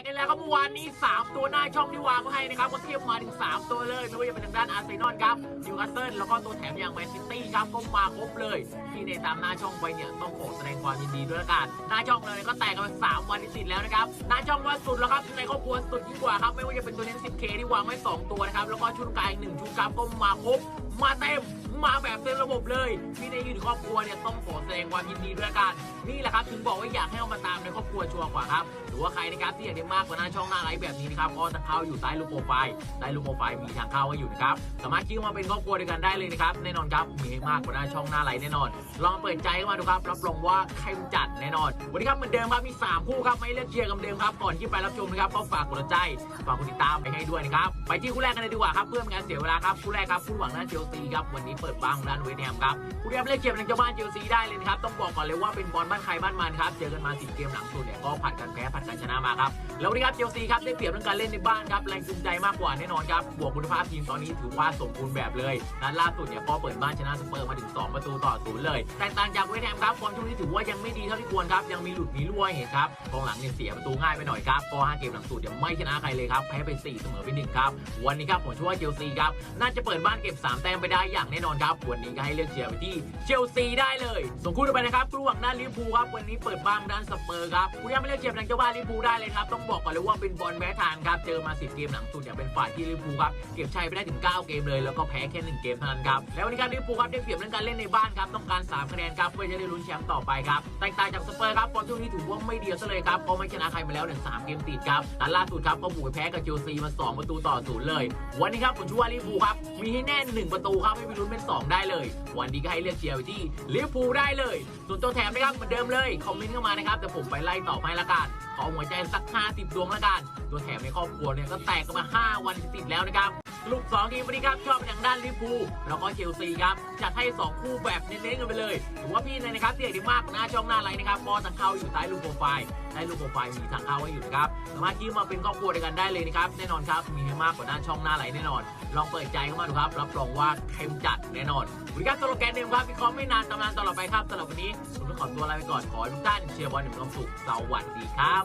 กกันแล้วครับเมื่อวานนี้ 3 ตัวหน้าช่องที่วางไว้ให้นะครับก็เทียบมาถึง 3 ตัวเลยไม่ว่าจะเป็นทางด้านอาร์เซนอลครับนิวคาสเซิลแล้วก็ตัวแถมอย่างแมนซิตี้ครับก็มาครบเลย ที่ในตามหน้าช่องไปเนี่ยต้องขอแสดงความยินดีด้วยละกันหน้าช่องเลยก็แตกกันมาสามวันติดแล้วนะครับหน้าช่องว่าสุดแล้วครับในครอบครัวสุดยิ่งกว่าครับไม่ว่าจะเป็นตัวเน้น 10K ที่วางไว้ 2 ตัวนะครับแล้วก็ชุดกายอีกหนึ่งชุดครับก็มาครบมาเต็ม มาแบบเต็มระบบเลยพี่ในยืนครอบครัวเนี่ยต้องขอแสดงความยินดีด้วยกันนี่แหละครับถึงบอกว่าอยากให้เอามาตามในครอบครัวชัวร์กว่าครับหรือว่าใครนะครับที่อยากได้มากกว่าหน้าช่องหน้าไลฟ์แบบนี้นะครับก็จะเข้าอยู่ใต้รูปโปรไฟล์ใต้รูปโปรไฟล์มีทางเข้าไว้อยู่นะครับสามารถคลิกมาเป็นครอบครัวด้วยกันได้เลยนะครับแน่นอนครับมีให้มากกว่าหน้าช่องหน้าไลฟ์แน่นอน ลองเปิดใจเข้ามาดูครับรับรองว่าเข้มจัดแน่นอนวันนี้ครับเหมือนเดิมครับมี 3 คู่ครับไม่เลือกเชียร์กันเดิมครับก่อนที่ไปรับชมนะครับก็ฝากกดใจฝากกดติดตามไปให้ด้วยนะครับไปที่คู่แรกกันเลยดีกว่าครับเพื่อไม่ให้เสียเวลาครับคู่แรกครับคู่หวังหน้าเชลซีครับวันนี้เปิดบ้างด้านเวสแฮมครับคู่แรกเลือกเชียร์เป็นเจ้าบ้านเชลซีได้เลยนะครับต้องบอกก่อนเลยว่าเป็นบอลบ้านใครบ้านมันครับเจอกันมา10เกมหลังสุดเนี่ยก็ผัดกันแพ้ผัดกันชนะมาครับแล้ววันนี้ครับเชลซีครับได้เปรียบเรื่องการเล่นในบ้านครับแรงจูงใจมากกว่าแน่นอนครับบวกคุณภาพทีมตอนนี้ถือว่าสมบูรณ์แบบเลยนัดล่าสุดเนี่ยก็เปิดบ้านชนะสเปอร์มาถึง 2 ประตูต่อศูนย์เลยแต่ต่างจากเวสแฮมครับฟอร์มช่วงนี้ถือว่ายังไม่ดีเท่าที่ควรครับยังมีหลุดมีรั่วเห็นครับกองหลังเนี่ยเสียประตูง่ายไปหน่อยครับก็5เกมหลังสุดยังไม่ชนะใครเลยครับแพ้ไป4เสมอไป1ครับวันนี้ครับผมเชื่อว่าเชลซีครับน่าจะเปิดบ้านเก็บ3แต้มไปได้อย่างแน่นอนครับ วันนี้ก็ให้เลือกเชียร์ไปที่เชลซีได้เลย ส่งคู่ต่อไปนะครับระหว่งด้านลิเวอร์พูลครับวันนี้เปิดบ้านด้านสเปอร์ครับคุณยังไม่เลือกเชียร์ทางเจ้าบ้านลิเวอร์พูลได้เลยครับต้องบอกก่อนเลยว่าเป็นบอลแม้ทางครับเจอมา 10 เกมหลังสุดเนี่ยเป็นฝ่ายที่ลิเวอร์พูลครับเก็บชัยไปได้ถึง 9 เกมเลยแล้วก็แพ้แค่1เกมเท่านั้นครับแล้ววันนี้ครับลิเวอร์พูลครับได้เปรียบเรื่องการเล่นในบ้านครับต้องการ3คะแนนครับเพื่อจะได้ลุ้นแชมป์ต่อไปครับแตกต่างจากสเปอร์ครับฟอร์มช่วงนี้ถือว่าไม่ดีซะเลยครับเพราะไม่ชนะใครมาแล้วถึง3เกมติดครับแต่ล่าสุดครับก็บุกไปแพ้กับเชลซีมา2ประตูต่อศูนย์เลย วันนี้ครับผมชื่อว่าลิเวอร์พูลครับมีให้แน่1ประตูครับไม่มีลุ้นเป็น2 ได้เลย วันนี้ก็ให้เลือกเชียร์ไปที่ลิเวอร์พูลได้เลย ส่วนตัวแถมนะครับเหมือนเดิมเลยคอมเมนต์เข้ามานะครับแต่ผมไปไล่ต่อให้ละกันขอหัวใจสัก 50 ดวงละกัน ตัวแถมในครอบครัวเนี่ยก็แตกกันมา 5 วันติดแล้วนะครับ สรุป2ทีมวันนี้ครับชอบไปทางด้านลิเวอร์พูลแล้วก็เชลซีครับจัดให้ 2 คู่แบบเน้นๆกันไปเลยถือว่าพี่เลยนะครับที่อยด้มากหน้าช่องหน้าไลน์นะครับก็ทางเข้าอยู่ใต้รูปโปรไฟล์ใต้รูปโปรไฟล์มีทางเข้าไว้อยู่นะครับสามารถที่มาเป็นครอบครัวด้วยกันได้เลยนะครับแน่นอนครับมีให้มากกว่าหน้าช่องหน้าไลน์แน่นอน ลองเปิดใจเข้ามาดูครับรับรองว่าเข้มจัดแน่นอนบริการสโลแกนเดิมครับวิเคราะห์ไม่นานตำนานตลอดไปครับสำหรับวันนี้ผมต้องขอตัวลาไปก่อนขอทุกท่านเชียร์บอลหนึ่งความสุขสวัสดีครับ